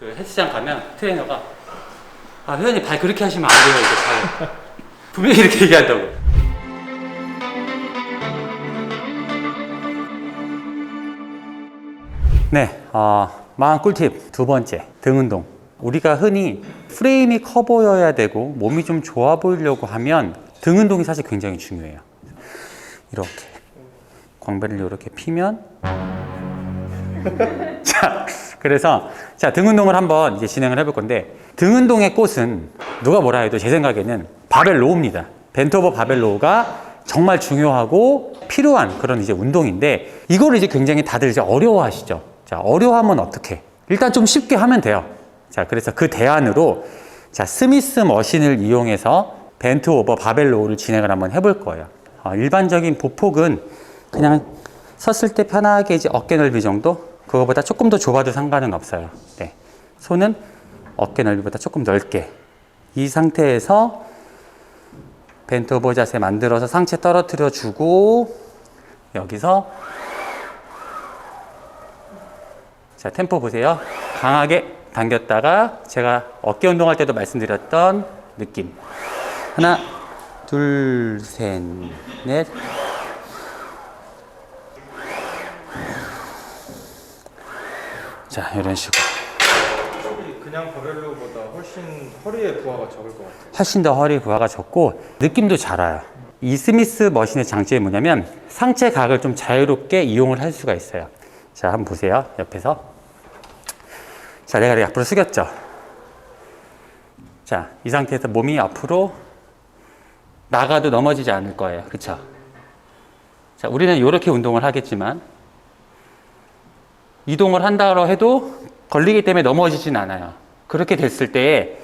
그 헬스장 가면 트레이너가 아 회원님 발 그렇게 하시면 안 돼요 이거 발 분명히 이렇게 얘기한다고 네, 어, 마음 꿀팁 두 번째 등 운동. 우리가 흔히 프레임이 커 보여야 되고 몸이 좀 좋아 보이려고 하면 등 운동이 사실 굉장히 중요해요. 이렇게 광배를 이렇게 피면 자, 그래서 자, 등 운동을 한번 이제 진행을 해볼 건데 등 운동의 꽃은 누가 뭐라 해도 제 생각에는 바벨 로우입니다. 벤토버 바벨 로우가 정말 중요하고 필요한 그런 이제 운동인데 이거를 이제 굉장히 다들 이제 어려워하시죠. 자, 어려워하면 어떻게? 일단 좀 쉽게 하면 돼요. 자, 그래서 그 대안으로 자, 스미스 머신을 이용해서 벤트 오버 바벨 로우를 진행을 한번 해볼 거예요. 어, 일반적인 보폭은 그냥 섰을 때 편하게 이제 어깨 넓이 정도? 그거보다 조금 더 좁아도 상관은 없어요. 네. 손은 어깨 넓이보다 조금 넓게. 이 상태에서 벤트 오버 자세 만들어서 상체 떨어뜨려 주고 여기서 자 템포 보세요. 강하게 당겼다가 제가 어깨 운동할 때도 말씀드렸던 느낌. 하나, 둘, 셋, 넷. 자 이런 식으로. 그냥 바벨로보다 훨씬 허리에 부하가 적을 것 같아요. 훨씬 더 허리 부하가 적고 느낌도 잘 와요. 이 스미스 머신의 장점이 뭐냐면 상체 각을 좀 자유롭게 이용을 할 수가 있어요. 자, 한번 보세요. 옆에서. 자, 내가 이렇게 앞으로 숙였죠. 자, 이 상태에서 몸이 앞으로 나가도 넘어지지 않을 거예요. 그렇죠? 자, 우리는 이렇게 운동을 하겠지만 이동을 한다고 해도 걸리기 때문에 넘어지진 않아요. 그렇게 됐을 때에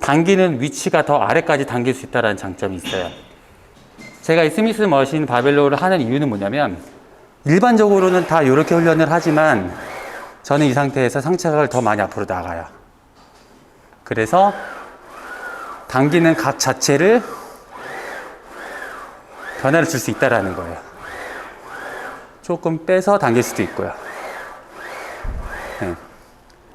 당기는 위치가 더 아래까지 당길 수 있다는 장점이 있어요. 제가 이 스미스 머신 바벨로를 하는 이유는 뭐냐면 일반적으로는 다 이렇게 훈련을 하지만 저는 이 상태에서 상체각을 더 많이 앞으로 나가요. 그래서 당기는 각 자체를 변화를 줄 수 있다라는 거예요. 조금 빼서 당길 수도 있고요. 네.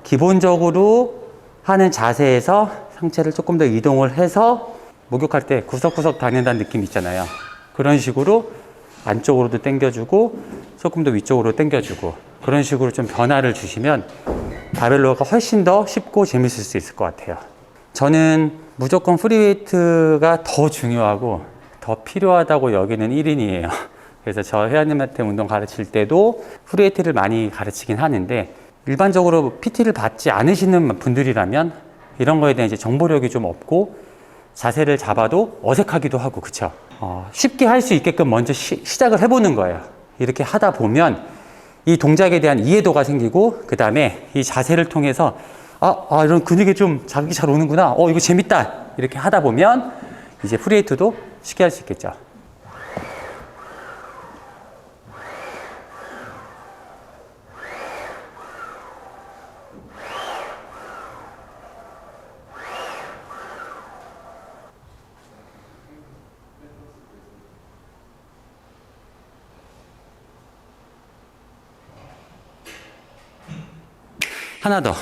기본적으로 하는 자세에서 상체를 조금 더 이동을 해서 목욕할 때 구석구석 다닌다는 느낌 있잖아요. 그런 식으로 안쪽으로도 당겨주고 조금 더 위쪽으로 당겨주고 그런 식으로 좀 변화를 주시면 바벨로가 훨씬 더 쉽고 재밌을 수 있을 것 같아요. 저는 무조건 프리웨이트가 더 중요하고 더 필요하다고 여기는 1인이에요. 그래서 저 회원님한테 운동 가르칠 때도 프리웨이트를 많이 가르치긴 하는데 일반적으로 PT를 받지 않으시는 분들이라면 이런 거에 대한 이제 정보력이 좀 없고 자세를 잡아도 어색하기도 하고 그쵸? 어, 쉽게 할 수 있게끔 먼저 시, 시작을 해보는 거예요. 이렇게 하다 보면 이 동작에 대한 이해도가 생기고 그 다음에 이 자세를 통해서 아, 아 이런 근육이 좀 자극이 잘 오는구나. 어 이거 재밌다. 이렇게 하다 보면 이제 프리웨이트도 쉽게 할 수 있겠죠. 하나 더.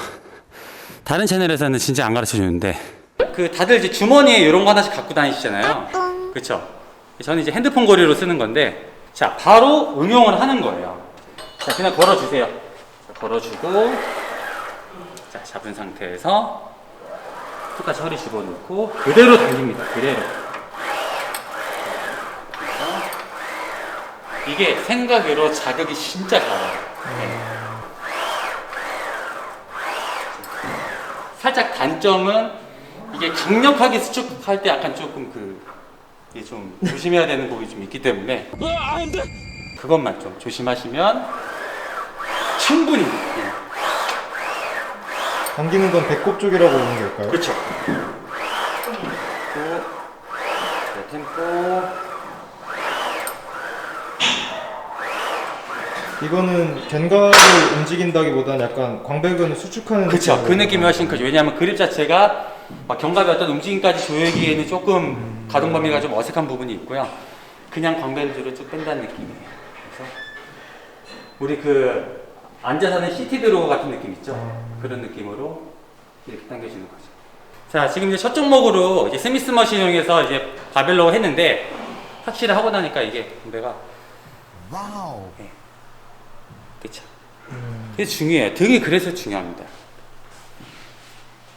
다른 채널에서는 진짜 안 가르쳐 주는데. 그 다들 이제 주머니에 이런 거 하나씩 갖고 다니시잖아요. 그렇죠? 저는 이제 핸드폰 거리로 쓰는 건데, 자 바로 응용을 하는 거예요. 자 그냥 걸어 주세요. 걸어 주고, 자 잡은 상태에서 똑같이 허리 집어넣고 그대로 당깁니다. 그대로. 이게 생각으로 자극이 진짜 강해요. 네. 살짝 단점은 이게 강력하게 수축할 때 약간 조금 그 이게 좀 조심해야 되는 부분이 좀 있기 때문에 그것만 좀 조심하시면 충분히 예. 당기는 건 배꼽 쪽이라고 보는 걸까요? 그렇죠. 그리고 네, 템포 이거는 견갑을 움직인다기보다는 약간 광배근을 수축하는 그렇죠. 그 느낌이 훨씬 크죠. 왜냐하면 그립 자체가 막 견갑의 어떤 움직임까지 조여기에는 조금 가동 범위가 좀 어색한 부분이 있고요. 그냥 광배를 뒤로 쭉 뺀다는 느낌이에요. 그래서 우리 그 앉아서 하는 시티 드로우 같은 느낌 있죠? 그런 느낌으로 이렇게 당겨주는 거죠. 자, 지금 이제 첫 종목으로 이제 스미스 머신 이용해서 이제 바벨로 했는데 확실히 하고 나니까 이게 내가 와우. 그쵸. 그게 중요해요. 등이 그래서 중요합니다.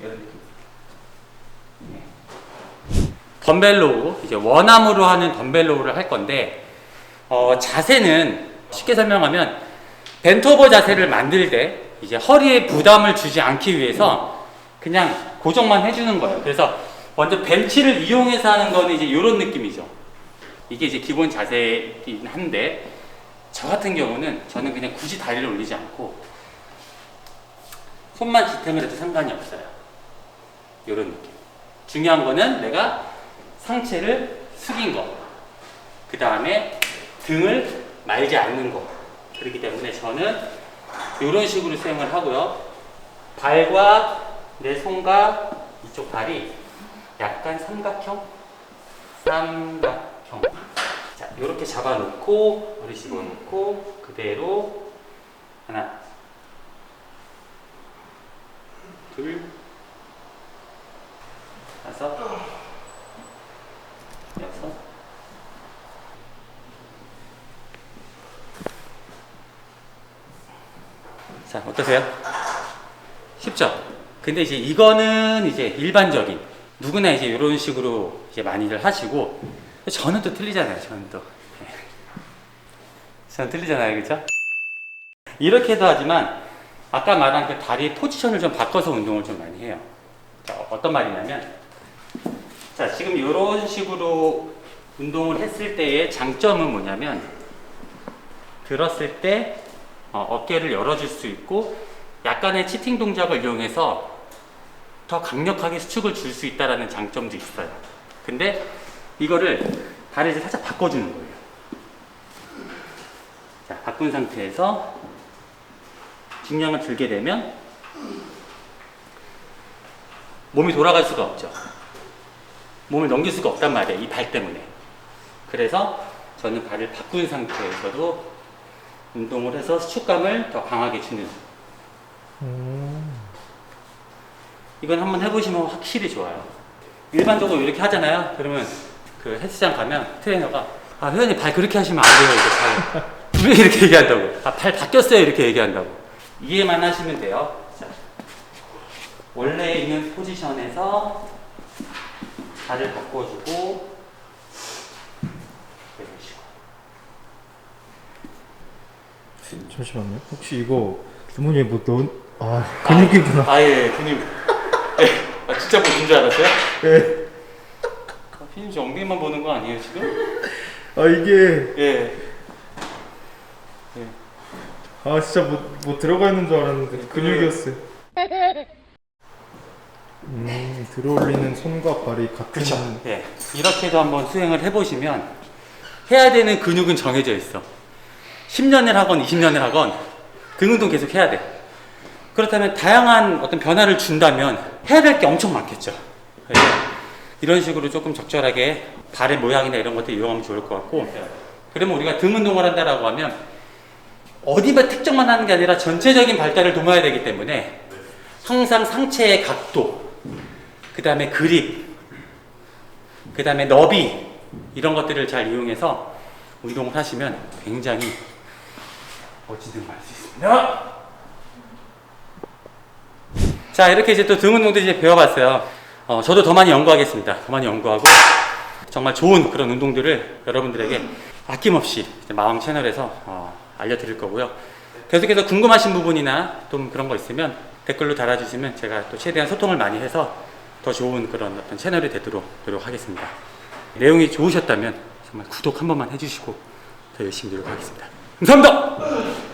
네. 덤벨로우, 이제 원암으로 하는 덤벨로우를 할 건데, 어, 자세는 쉽게 설명하면, 벤토버 자세를 만들 때, 이제 허리에 부담을 주지 않기 위해서 그냥 고정만 해주는 거예요. 그래서 먼저 벤치를 이용해서 하는 거는 이제 이런 느낌이죠. 이게 이제 기본 자세이긴 한데, 저 같은 경우는 저는 그냥 굳이 다리를 올리지 않고 손만 지탱을 해도 상관이 없어요. 이런 느낌. 중요한 거는 내가 상체를 숙인 거. 그 다음에 등을 말지 않는 거. 그렇기 때문에 저는 이런 식으로 수행을 하고요. 발과 내 손과 이쪽 발이 약간 삼각형? 삼각형. 자, 이렇게 잡아놓고, 머리 집어넣고, 그대로, 하나, 둘, 다섯, 여섯, 자, 어떠세요? 쉽죠? 근데 이제 이거는 이제 일반적인, 누구나 이제 이런 식으로 이제 많이들 하시고, 저는 또 틀리잖아요, 저는 또. 네. 저는 틀리잖아요, 그죠? 이렇게도 하지만, 아까 말한 그 다리 포지션을 좀 바꿔서 운동을 좀 많이 해요. 자, 어떤 말이냐면, 자, 지금 이런 식으로 운동을 했을 때의 장점은 뭐냐면, 들었을 때 어, 어깨를 열어줄 수 있고, 약간의 치팅 동작을 이용해서 더 강력하게 수축을 줄 수 있다라는 장점도 있어요. 근데 이거를 다리를 살짝 바꿔주는 거예요. 자, 바꾼 상태에서 중량을 들게 되면 몸이 돌아갈 수가 없죠. 몸을 넘길 수가 없단 말이에요. 이 발 때문에. 그래서 저는 발을 바꾼 상태에서도 운동을 해서 수축감을 더 강하게 주는. 이건 한번 해보시면 확실히 좋아요. 일반적으로 이렇게 하잖아요. 그러면 그 헬스장 가면 트레이너가 아 회원님 발 그렇게 하시면 안 돼요. 이렇게 발 분명히 이렇게 얘기한다고. 아 발 바뀌었어요. 이렇게 얘기한다고. 이해만 하시면 돼요. 자, 원래 있는 포지션에서 발을 바꿔주고. 잠시만요. 혹시 이거 주머니에 뭐 넣은 아 근육이구나. 아예 근육. 예. 아 진짜 보는 줄 알았어요? 예. 아, 피님 지 엉덩이만 보는 거 아니에요 지금? 아 이게 예. 아 진짜 뭐, 뭐 들어가 있는 줄 알았는데 근육이었어요. 음 들어올리는 손과 발이 같은. 그렇죠. 예. 이렇게도 한번 수행을 해보시면 해야 되는 근육은 정해져 있어. 10년을 하건 20년을 하건 등 운동 계속 해야 돼. 그렇다면 다양한 어떤 변화를 준다면 해야 될 게 엄청 많겠죠. 그래서 이런 식으로 조금 적절하게 발의 모양이나 이런 것들 이용하면 좋을 것 같고 그러면 우리가 등 운동을 한다라고 하면 어디만 특정만 하는 게 아니라 전체적인 발달을 도모해야 되기 때문에 항상 상체의 각도, 그 다음에 그립, 그 다음에 너비 이런 것들을 잘 이용해서 운동을 하시면 굉장히 멋진 등을 할수 있습니다. 자 이렇게 이제 또 등 운동도 이제 배워봤어요. 어, 저도 더 많이 연구하겠습니다. 더 많이 연구하고 정말 좋은 그런 운동들을 여러분들에게 아낌없이 마왕 채널에서 어, 알려드릴 거고요. 계속해서 궁금하신 부분이나 좀 그런 거 있으면 댓글로 달아주시면 제가 또 최대한 소통을 많이 해서 더 좋은 그런 어떤 채널이 되도록 노력하겠습니다. 내용이 좋으셨다면 정말 구독 한 번만 해주시고 더 열심히 노력하겠습니다. 감사합니다!